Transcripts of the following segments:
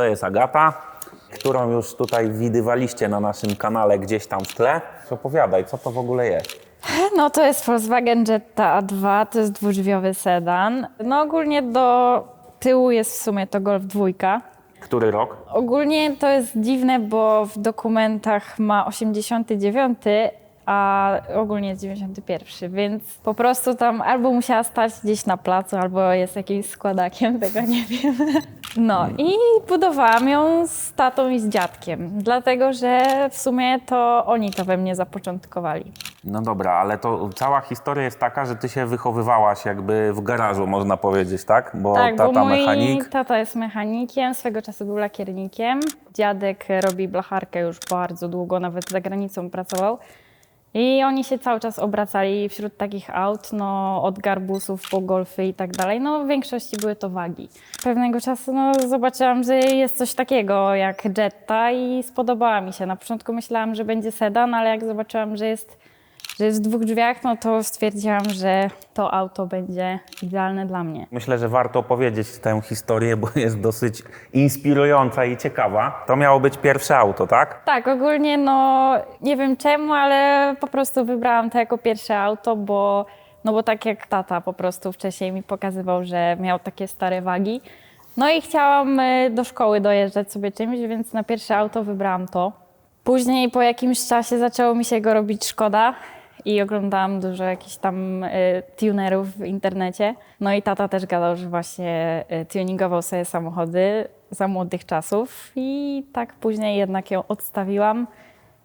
To jest Agata, którą już tutaj widywaliście na naszym kanale gdzieś tam w tle. Opowiadaj, co to w ogóle jest? No to jest Volkswagen Jetta A2, to jest dwudrzwiowy sedan. No ogólnie do tyłu jest w sumie to Golf dwójka. Który rok? Ogólnie to jest dziwne, bo w dokumentach ma 89, a ogólnie jest 91, więc po prostu tam albo musiała stać gdzieś na placu, albo jest jakimś składakiem, tego nie wiem. No i budowałam ją z tatą i z dziadkiem, dlatego że w sumie to oni to we mnie zapoczątkowali. No dobra, ale to cała historia jest taka, że ty się wychowywałaś jakby w garażu, można powiedzieć, tak? Bo tak, tata bo mój mechanik. tata jest mechanikiem, swego czasu był lakiernikiem. Dziadek robi blacharkę już bardzo długo, nawet za granicą pracował. I oni się cały czas obracali wśród takich aut, no od garbusów po golfy i tak dalej. No w większości były to wagi. Pewnego czasu no, zobaczyłam, że jest coś takiego jak Jetta i spodobała mi się. Na początku myślałam, że będzie sedan, ale jak zobaczyłam, że jest, w dwóch drzwiach, no to stwierdziłam, że to auto będzie idealne dla mnie. Myślę, że warto opowiedzieć tę historię, bo jest dosyć inspirująca i ciekawa. To miało być pierwsze auto, tak? Tak, ogólnie no nie wiem czemu, ale po prostu wybrałam to jako pierwsze auto, bo, no bo tak jak tata po prostu wcześniej mi pokazywał, że miał takie stare wagi. No i chciałam y, do szkoły dojeżdżać sobie czymś, więc na pierwsze auto wybrałam to. Później po jakimś czasie zaczęło mi się go robić szkoda i oglądałam dużo jakichś tam y, tunerów w internecie. No i tata też gadał, że właśnie y, tuningował sobie samochody za młodych czasów i tak później jednak ją odstawiłam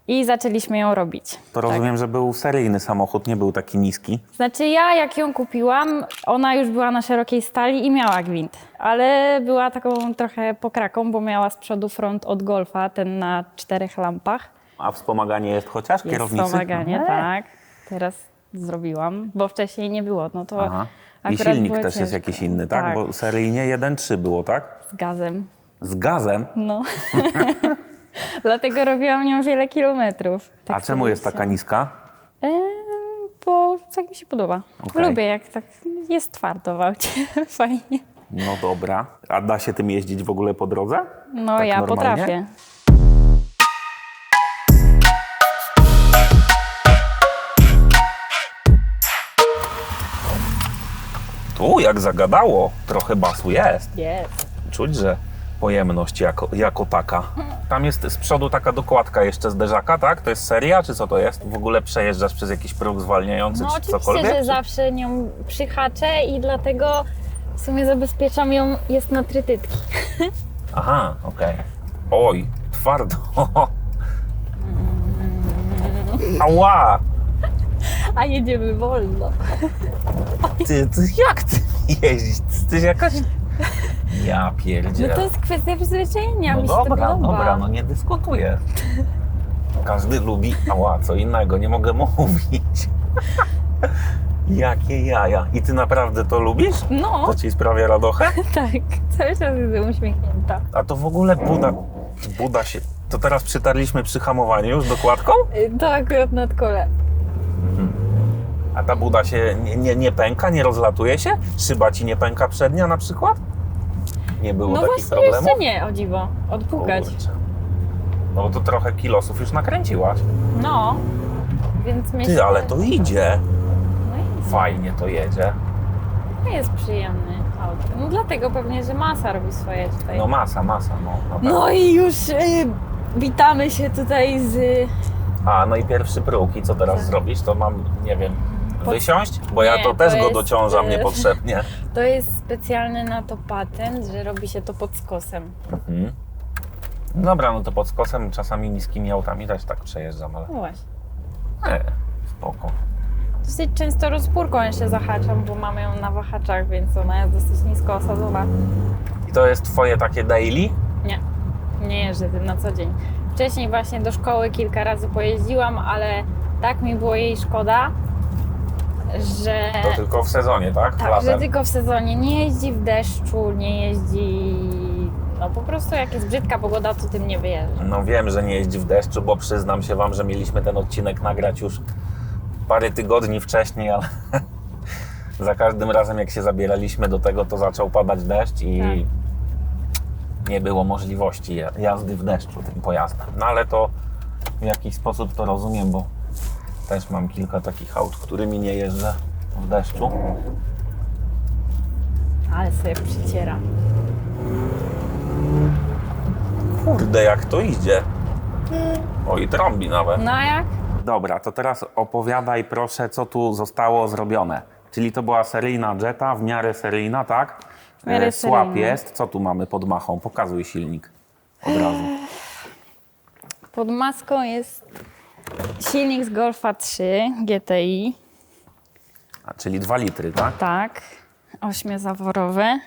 i zaczęliśmy ją robić. To rozumiem, że był seryjny samochód, nie był taki niski. Znaczy ja jak ją kupiłam, ona już była na szerokiej stali i miała gwint, ale była taką trochę pokraką, bo miała z przodu front od Golfa, ten na czterech lampach. A wspomaganie jest chociaż Jest kierownicy? wspomaganie, Mhm. tak. Teraz zrobiłam, bo wcześniej nie było, no to Aha. I akurat silnik było też jest ciężko. jakiś inny, tak? Bo seryjnie 1.3 było, tak? z gazem, Z gazem. no. Dlatego robiłam nią wiele kilometrów. Tak A czemu sobie jest taka niska? Eee, bo tak mi się podoba. Okej. Lubię, jak tak jest twardo w aucie. Fajnie. No dobra. A da się tym jeździć w ogóle po drodze? No Tak ja normalnie? potrafię. Tu jak zagadało, trochę basu jest. Jest. Czuć, że pojemność jako, jako taka. Tam jest z przodu taka dokładka jeszcze zderzaka, tak? To jest seria, czy co to jest? W ogóle przejeżdżasz przez jakiś próg zwalniający, No czy oczywiście, cokolwiek? że zawsze nią przyhaczę i dlatego w sumie zabezpieczam ją, jest na trytytki. Aha, okej. Oj, twardo. Ała! A jedziemy wolno. Ty, ty jak ty jeździsz? Ty jakaś... Ja No pierdzielę. to jest kwestia przyzwyczajenia, No mi się to dobra, podoba. dobra, no nie dyskutuję. Każdy lubi, ała, co innego, nie mogę mówić. Jakie jaja. I ty naprawdę to lubisz? No, To ci sprawia radochę? tak. Cały czas jestem uśmiechnięta. A to w ogóle Buda, Buda się... To teraz przytarliśmy przy hamowaniu już dokładką? Y, To akurat nad kole. A ta Buda się nie, nie, nie pęka, nie rozlatuje się? Szyba ci nie pęka przednia na przykład? Nie było No takich właśnie problemów? jeszcze nie, o dziwo. Odpukać. Kurczę. No bo to trochę kilosów już nakręciłaś. No, więc myślę... Ty, ale to idzie. No Fajnie to jedzie. to jest przyjemny auto. No dlatego pewnie, że masa robi swoje tutaj. No masa, masa, no. na pewno. No i już y, witamy się tutaj z... A, no i pierwszy próg. I co teraz Tak. zrobisz? To mam, nie wiem, wysiąść? Bo ja Nie, to to też go jest, dociążam y- niepotrzebnie. To jest specjalny na to patent, że robi się to pod skosem. Mhm. Dobra, no to pod skosem czasami niskimi autami też tak przejeżdżam, ale No właśnie. e, spoko. Dosyć często rozpórką jeszcze zahaczam, bo mamy ją na wahaczach, więc ona jest dosyć nisko osadzona. I to jest twoje takie daily? Nie, nie jeżdżę tym na co dzień. Wcześniej właśnie do szkoły kilka razy pojeździłam, ale tak mi było jej szkoda, że... To tylko w sezonie, tak? Tak, Latem. że tylko w sezonie. Nie jeździ w deszczu, nie jeździ... No po prostu jak jest brzydka pogoda, to tym nie wyjeżdża. No wiem, że nie jeździ w deszczu, bo przyznam się wam, że mieliśmy ten odcinek nagrać już parę tygodni wcześniej, ale za każdym razem jak się zabieraliśmy do tego, to zaczął padać deszcz i Tak. nie było możliwości ja- jazdy w deszczu tym pojazdem. No ale to w jakiś sposób to rozumiem, bo też mam kilka takich aut, którymi nie jeżdżę w deszczu. Ale sobie przyciera. Kurde, jak to idzie. Oj, trąbi nawet. No a jak? Dobra, to teraz opowiadaj proszę, co tu zostało zrobione. Czyli to była seryjna Jetta, w miarę seryjna, tak? W miarę E, Słab seryjna. jest. Co tu mamy pod machą? Pokazuj silnik od razu. Pod maską jest silnik z Golfa 3 GTI. A, czyli 2 litry, tak? Tak, ośmiozaworowy.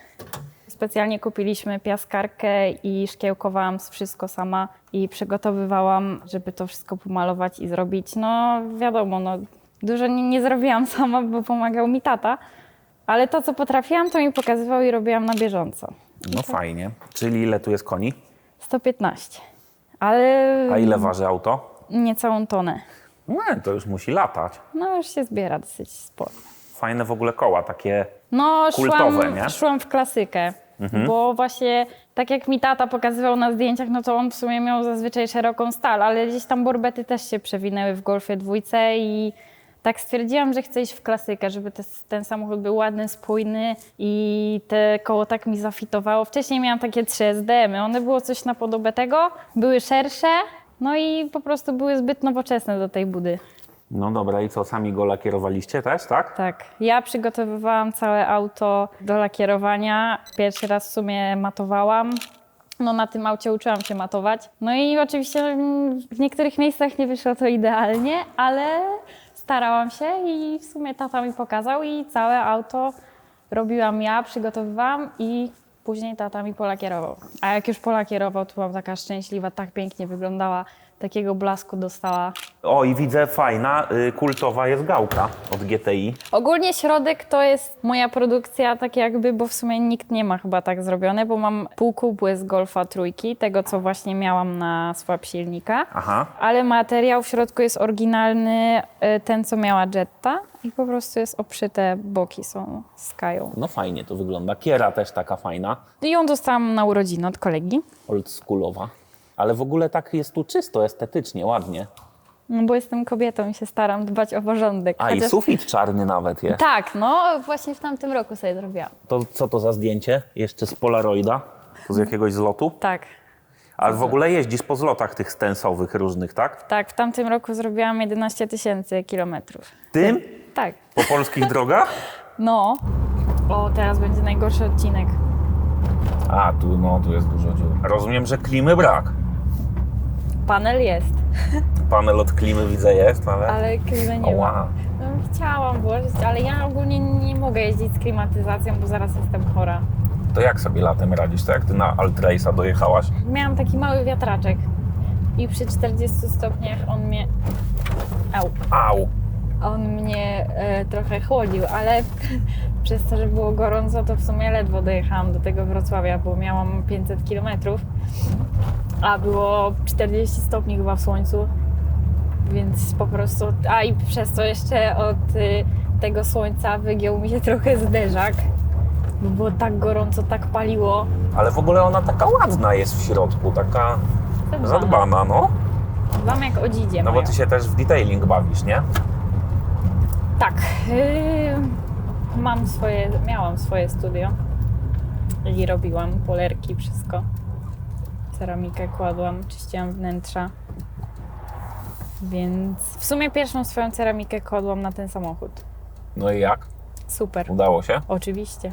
Specjalnie kupiliśmy piaskarkę i szkiełkowałam wszystko sama i przygotowywałam, żeby to wszystko pomalować i zrobić. No wiadomo, no, dużo nie, nie zrobiłam sama, bo pomagał mi tata, ale to, co potrafiłam, to mi pokazywał i robiłam na bieżąco. No fajnie. Czyli ile tu jest koni? 115, ale A ile waży auto? Niecałą tonę. Nie, to już musi latać. No już się zbiera dosyć sporo. Fajne w ogóle koła, takie No, Kultowe, szłam, nie? szłam w klasykę, bo właśnie tak jak mi tata pokazywał na zdjęciach, no to on w sumie miał zazwyczaj szeroką stal, ale gdzieś tam borbety też się przewinęły w Golfie dwójce i tak stwierdziłam, że chcę iść w klasykę, żeby te, ten samochód był ładny, spójny i te koło tak mi zafitowało. Wcześniej miałam takie 3 SDM-y, one było coś na podobę tego, były szersze, no i po prostu były zbyt nowoczesne do tej budy. No dobra, i co, sami go lakierowaliście też, tak? Tak. Ja przygotowywałam całe auto do lakierowania. Pierwszy raz w sumie matowałam. No na tym aucie uczyłam się matować. No i oczywiście w niektórych miejscach nie wyszło to idealnie, ale starałam się i w sumie tata mi pokazał i całe auto robiłam ja, przygotowywałam i później tata mi polakierował. A jak już polakierował, to byłam taka szczęśliwa, tak pięknie wyglądała, takiego blasku dostała. O, i widzę, fajna, y, kultowa jest gałka od GTI. Ogólnie środek to jest moja produkcja, tak jakby, bo w sumie nikt nie ma chyba tak zrobione, bo mam półkubły z Golfa trójki, tego co właśnie miałam na swap silnika. Aha. Ale materiał w środku jest oryginalny, y, ten co miała Jetta i po prostu jest obszyte, boki są z kają. No fajnie to wygląda. Kiera też taka fajna, I ją dostałam na urodziny od kolegi, oldschoolowa. Ale w ogóle tak jest tu czysto, estetycznie, ładnie. no bo jestem kobietą i się staram dbać o porządek. A i Chociaż- sufit czarny nawet jest. Tak, no właśnie w tamtym roku sobie zrobiłam. To co to za zdjęcie? Jeszcze z Polaroida? Z jakiegoś zlotu? Tak, A w ogóle jeździsz po zlotach tych stensowych różnych, tak? tak, w tamtym roku zrobiłam 11 tysięcy kilometrów. Tym? Tak. Po polskich drogach? No. O, teraz będzie najgorszy odcinek. A, tu, no, tu jest dużo dziur. Rozumiem, że klimy brak. Panel jest, Panel od klimy widzę jest, ale... ale klimy nie ma. No, chciałam włożyć, ale ja ogólnie nie mogę jeździć z klimatyzacją, bo zaraz jestem chora. To jak sobie latem radzisz? To jak ty na Altrace'a dojechałaś? Miałam taki mały wiatraczek i przy 40 stopniach on mnie... Au. Au! On mnie e, trochę chłodził, ale przez to, że było gorąco, to w sumie ledwo dojechałam do tego Wrocławia, bo miałam 500 kilometrów, a było 40 stopni chyba w słońcu, więc po prostu... A i przez to jeszcze od y, tego słońca wygiął mi się trochę zderzak, bo było tak gorąco, tak paliło. Ale w ogóle ona taka ładna jest w środku, taka zadbana, no. Wam jak o dzidzie No bo mają. ty się też w detailing bawisz, nie? Tak. Yy, mam swoje, miałam swoje studio i robiłam polerki, wszystko. Ceramikę kładłam, czyściłam wnętrza. Więc w sumie pierwszą swoją ceramikę kładłam na ten samochód. No i jak? Super. Udało się? Oczywiście.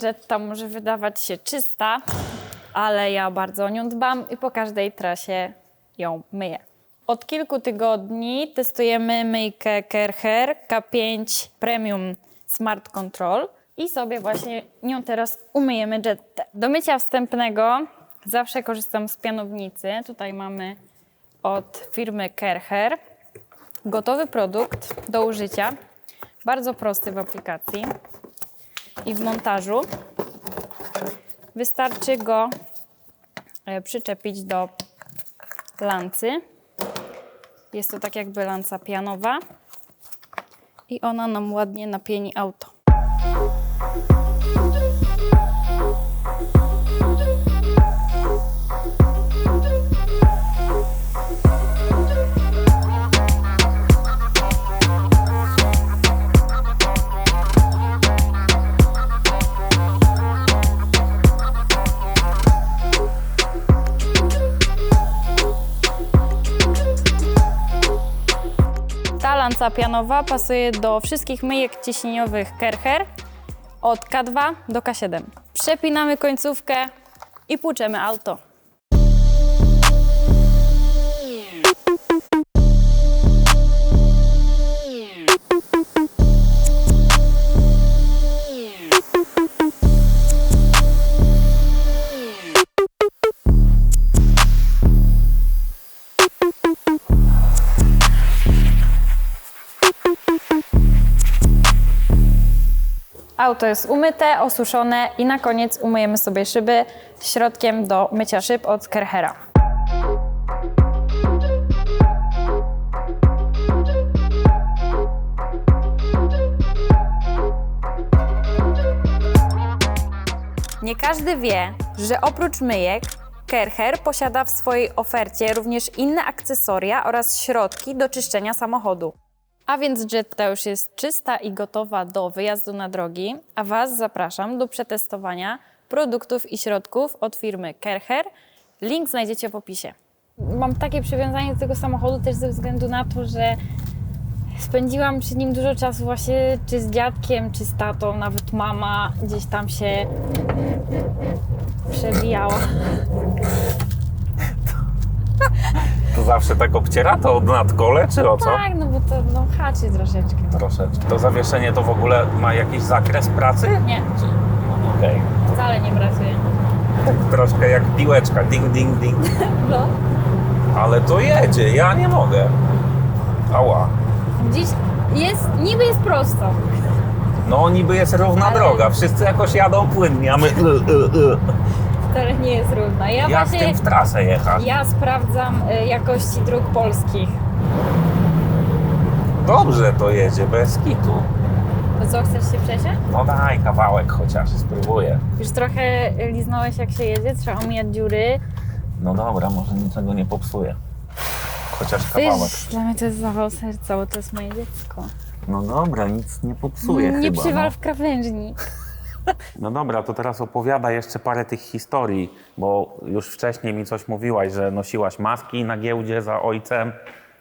Że Jetta może wydawać się czysta, ale ja bardzo o nią dbam i po każdej trasie ją myję. Od kilku tygodni testujemy myjkę Kercher K5 Premium Smart Control. I sobie właśnie nią teraz umyjemy jettę. Do mycia wstępnego zawsze korzystam z pianownicy. Tutaj mamy od firmy Kercher. Gotowy produkt do użycia. Bardzo prosty w aplikacji i w montażu. Wystarczy go e, przyczepić do lancy. Jest to tak jakby lanca pianowa i ona nam ładnie napieni auto. Lanca pianowa pasuje do wszystkich myjek ciśnieniowych Kercher od K2 do K7. Przepinamy końcówkę i płuczemy auto. Auto jest umyte, osuszone i na koniec umyjemy sobie szyby środkiem do mycia szyb od Kerchera. Nie każdy wie, że oprócz myjek Kercher posiada w swojej ofercie również inne akcesoria oraz środki do czyszczenia samochodu. A więc Jetta już jest czysta i gotowa do wyjazdu na drogi, a Was zapraszam do przetestowania produktów i środków od firmy Kercher. Link znajdziecie w opisie. Mam takie przywiązanie do tego samochodu też ze względu na to, że spędziłam przy nim dużo czasu właśnie czy z dziadkiem, czy z tatą, nawet mama gdzieś tam się przebijała. To zawsze tak obciera to od nadkole, czy o co? Tak, no bo to no, haczy troszeczkę. Troszeczkę. To zawieszenie to w ogóle ma jakiś zakres pracy? Nie, Okej. wcale nie pracuje. Tak troszkę jak piłeczka, ding, ding, ding. No. Ale to jedzie, ja nie mogę. Ała. Dziś jest, niby jest prosto. No niby jest równa Ale- droga, wszyscy jakoś jadą płynnie, a my... Y, y, y. Wcale nie jest równa. Ja, Jak w właśnie, tym w trasę jechać? ja sprawdzam y, jakości dróg polskich. Dobrze to jedzie, bez kitu. To co, chcesz się przesiąść? No daj kawałek chociaż, spróbuję. Już trochę liznąłeś jak się jedzie, trzeba omijać dziury. No dobra, może niczego nie popsuję. Chociaż kawałek. Wiesz, dla mnie to jest zawał serca, bo to jest moje dziecko. No dobra, nic nie popsuję nie chyba. przywal no. w krawężnik. No dobra, to teraz opowiada jeszcze parę tych historii, bo już wcześniej mi coś mówiłaś, że nosiłaś maski na giełdzie za ojcem,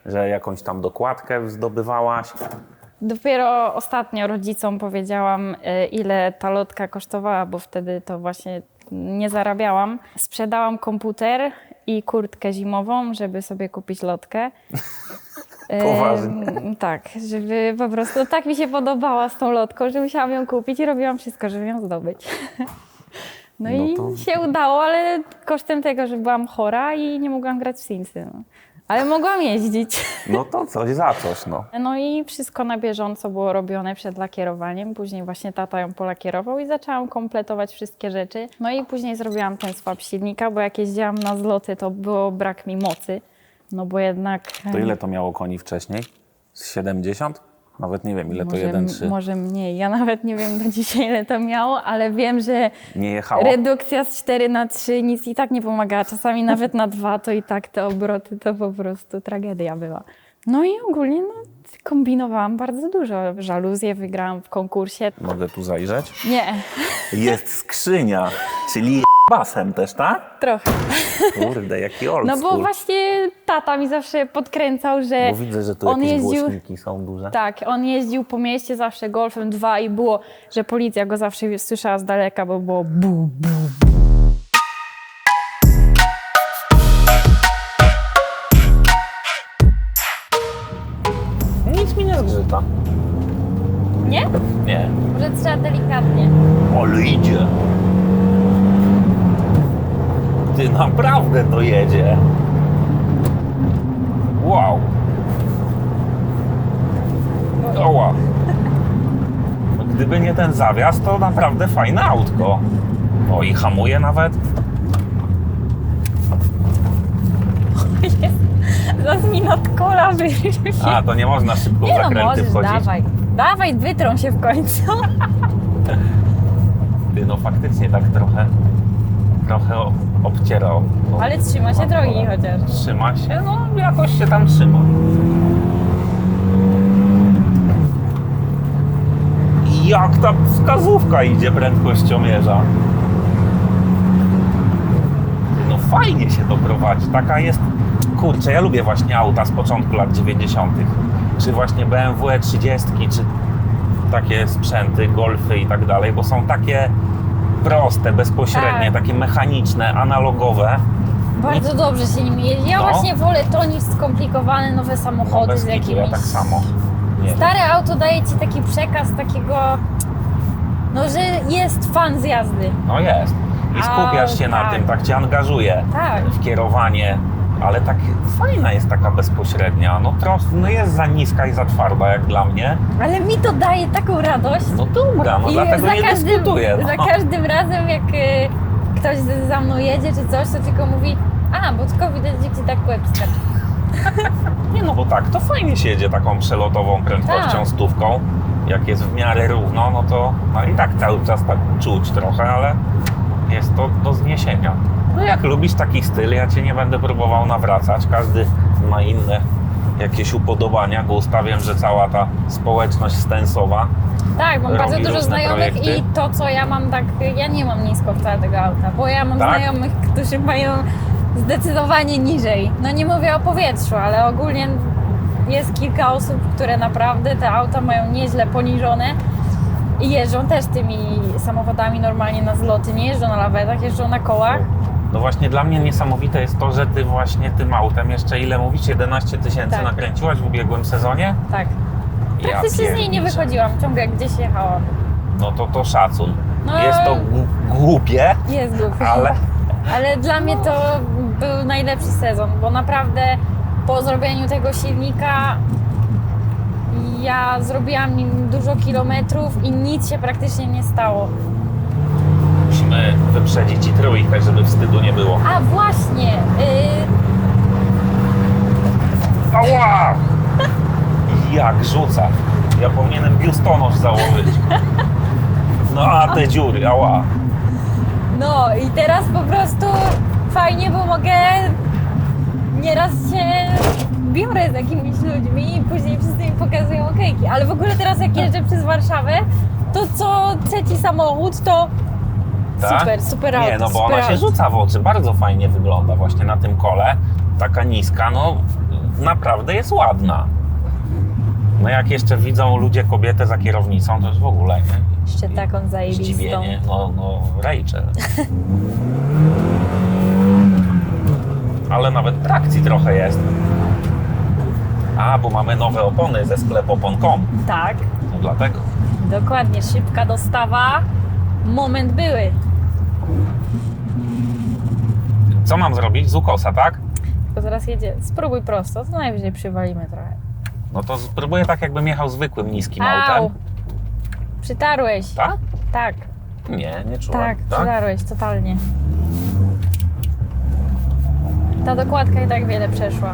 że jakąś tam dokładkę zdobywałaś. Dopiero ostatnio rodzicom powiedziałam, y, ile ta lotka kosztowała, bo wtedy to właśnie nie zarabiałam. Sprzedałam komputer i kurtkę zimową, żeby sobie kupić lotkę. Y, Poważnie. tak, żeby po prostu tak mi się podobała z tą lotką, że musiałam ją kupić i robiłam wszystko, żeby ją zdobyć. No, No i to- się udało, ale kosztem tego, że byłam chora i nie mogłam grać w Simsy. No. Ale mogłam jeździć. No to coś za coś, no. No i wszystko na bieżąco było robione przed lakierowaniem. Później właśnie tata ją polakierował i zaczęłam kompletować wszystkie rzeczy. No i później zrobiłam ten swap silnika, bo jak jeździłam na zloty, to było brak mi mocy. No bo jednak... To ile to miało koni wcześniej? Z 70? Nawet nie wiem, ile to może, 1,3. może mniej. Ja nawet nie wiem do dzisiaj, ile to miało, ale wiem, że redukcja z 4 na 3 nic i tak nie pomagała. Czasami nawet na 2 to i tak te obroty to po prostu tragedia była. No i ogólnie no, kombinowałam bardzo dużo. Żaluzję wygrałam w konkursie. Mogę tu zajrzeć? Nie, Jest skrzynia, czyli basem też, tak? trochę. Kurde, jaki old No bo school. właśnie tata mi zawsze podkręcał, że Bo widzę, że tu on jakieś jeździł... głośniki są duże. Tak, on jeździł po mieście zawsze golfem 2 i było, że policja go zawsze słyszała z daleka, bo było bu, bu, Nic mi nie zgrzyta. Nie? Nie. Może trzeba delikatnie. Ale idzie. Ty naprawdę to jedzie. Wow. Oła. Gdyby nie ten zawias, to naprawdę fajne autko. O i hamuje nawet. Zaraz mi nad kola wyrywie. A, to nie można szybko w Nie no, zakręty możesz, wchodzić. dawaj. Dawaj, wytrą się w końcu. Ty, no faktycznie tak trochę, trochę o- obcierał. Ale trzyma się drogi chociaż. Trzyma się? No jakoś się tam trzyma. Jak ta wskazówka idzie prędkościomierza? No fajnie się to prowadzi. Taka jest... Kurczę, ja lubię właśnie auta z początku lat 90. Czy właśnie BMW 30, E czy takie sprzęty, golfy i tak dalej, bo są takie proste, bezpośrednie, Tak. takie mechaniczne, analogowe. Bardzo dobrze się nimi jeździ. Ja No. właśnie wolę to niż skomplikowane nowe samochody bez z kitu, jakimiś... ja tak samo. Nie. Stare auto daje ci taki przekaz takiego... No, że jest fan z jazdy. No jest. I A, skupiasz się na tak. tym, tak cię angażuje Tak. w kierowanie, ale tak fajna jest taka bezpośrednia. No, tros, no jest za niska i za twarda jak dla mnie. Ale mi to daje taką radość. No dobra, no dlatego nie dyskutuję. No. za każdym razem, jak y, ktoś za mną jedzie czy coś, to tylko mówi a, bo tylko widać, gdzie ci tak łeb. Nie no, bo tak, to fajnie się jedzie taką przelotową prędkością Tak. stówką. Jak jest w miarę równo, no to no i tak cały czas tak czuć trochę, ale jest to do zniesienia. No jak lubisz taki styl, ja cię nie będę próbował nawracać. Każdy ma inne jakieś upodobania, gusta. Wiem, że cała ta społeczność stensowa Tak, mam bardzo dużo znajomych projekty. i to, co ja mam tak, ja nie mam nisko wcale tego auta, bo ja mam Tak? znajomych, którzy mają zdecydowanie niżej. No nie mówię o powietrzu, ale ogólnie jest kilka osób, które naprawdę te auta mają nieźle poniżone i jeżdżą też tymi samochodami normalnie na zloty, nie jeżdżą na lawetach, jeżdżą na kołach. No właśnie dla mnie niesamowite jest to, że ty właśnie tym autem jeszcze ile mówisz? 11 tysięcy Tak. nakręciłaś w ubiegłym sezonie? Tak. Ja Praktycznie z niej nie wychodziłam, ciągle gdzieś jechałam. No to to szacun. No- Jest to głupie, Jest głupio. ale Ale dla mnie to był najlepszy sezon, bo naprawdę po zrobieniu tego silnika ja zrobiłam nim dużo kilometrów i nic się praktycznie nie stało. Musimy wyprzedzić i trójkę, żeby wstydu nie było. A właśnie, yy, Ała! Jak rzuca. Ja powinienem biustonosz założyć. No a te dziury, ała. no i teraz po prostu fajnie, bo mogę nieraz się biorę z jakimiś ludźmi i później wszyscy mi pokazują okejki. Ale w ogóle teraz jak jeżdżę przez Warszawę, to co trzeci samochód to Tak? super, super auto. Nie, no bo ona się rzuca w oczy. Bardzo fajnie wygląda właśnie na tym kole. Taka niska, no naprawdę jest ładna. No jak jeszcze widzą ludzie kobietę za kierownicą, to już w ogóle, nie? Jeszcze taką zajebistą. Zdziwienie, no, no Rachel. Ale nawet trakcji trochę jest. A, bo mamy nowe opony ze sklepu opon.com. Tak, No dlatego. dokładnie. Szybka dostawa. Moment były. Co mam zrobić? Z ukosa, tak? Tylko zaraz jedzie. Spróbuj prosto, to najwyżej przywalimy trochę. No to spróbuję tak, jakbym jechał zwykłym niskim Au! autem. Przytarłeś. Tak? Tak, Nie, nie czułem. tak, przytarłeś, totalnie. Ta dokładka i tak wiele przeszła.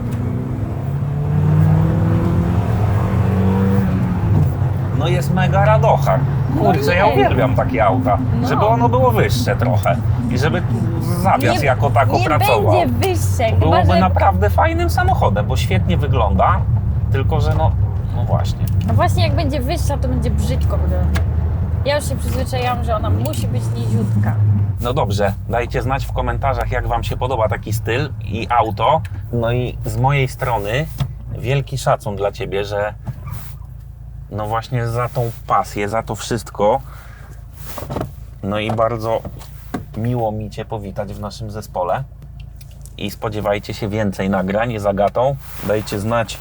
No jest mega radocha. Kurczę, ja uwielbiam takie auta. No. Żeby ono było wyższe trochę. I żeby zawias jako tako nie pracował. będzie wyższe, chyba Byłoby że... naprawdę fajnym samochodem, bo świetnie wygląda, tylko że no, no właśnie. No właśnie jak będzie wyższa, to będzie brzydko wyglądać. Ja już się przyzwyczaiłam, że ona musi być niziutka. No dobrze, dajcie znać w komentarzach, jak Wam się podoba taki styl i auto. No i z mojej strony wielki szacun dla Ciebie, że no właśnie za tą pasję, za to wszystko. No i bardzo miło mi Cię powitać w naszym zespole. I spodziewajcie się więcej nagrań z Agatą. Dajcie znać,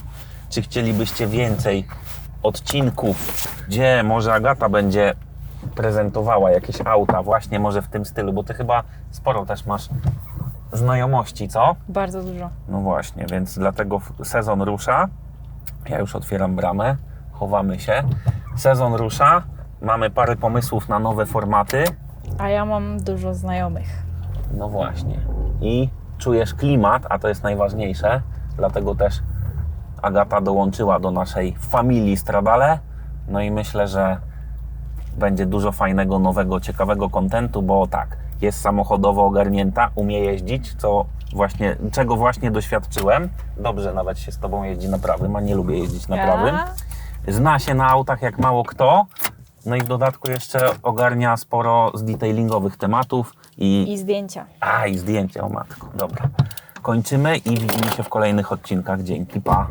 czy chcielibyście więcej odcinków, gdzie może Agata będzie prezentowała jakieś auta, właśnie może w tym stylu, bo ty chyba sporo też masz znajomości, co? Bardzo dużo. No właśnie, więc dlatego sezon rusza. Ja już otwieram bramę, chowamy się. Sezon rusza, mamy parę pomysłów na nowe formaty. A ja mam dużo znajomych. No właśnie. I czujesz klimat, a to jest najważniejsze, dlatego też Agata dołączyła do naszej familii Stradale. No i myślę, że będzie dużo fajnego, nowego, ciekawego kontentu, bo tak, jest samochodowo ogarnięta, umie jeździć, co właśnie, czego właśnie doświadczyłem. Dobrze nawet się z Tobą jeździ na prawym, a nie lubię jeździć na prawym. Zna się na autach jak mało kto. No i w dodatku jeszcze ogarnia sporo z detailingowych tematów i I zdjęcia. a, i zdjęcie, o matko. Dobra. Kończymy i widzimy się w kolejnych odcinkach. Dzięki, pa.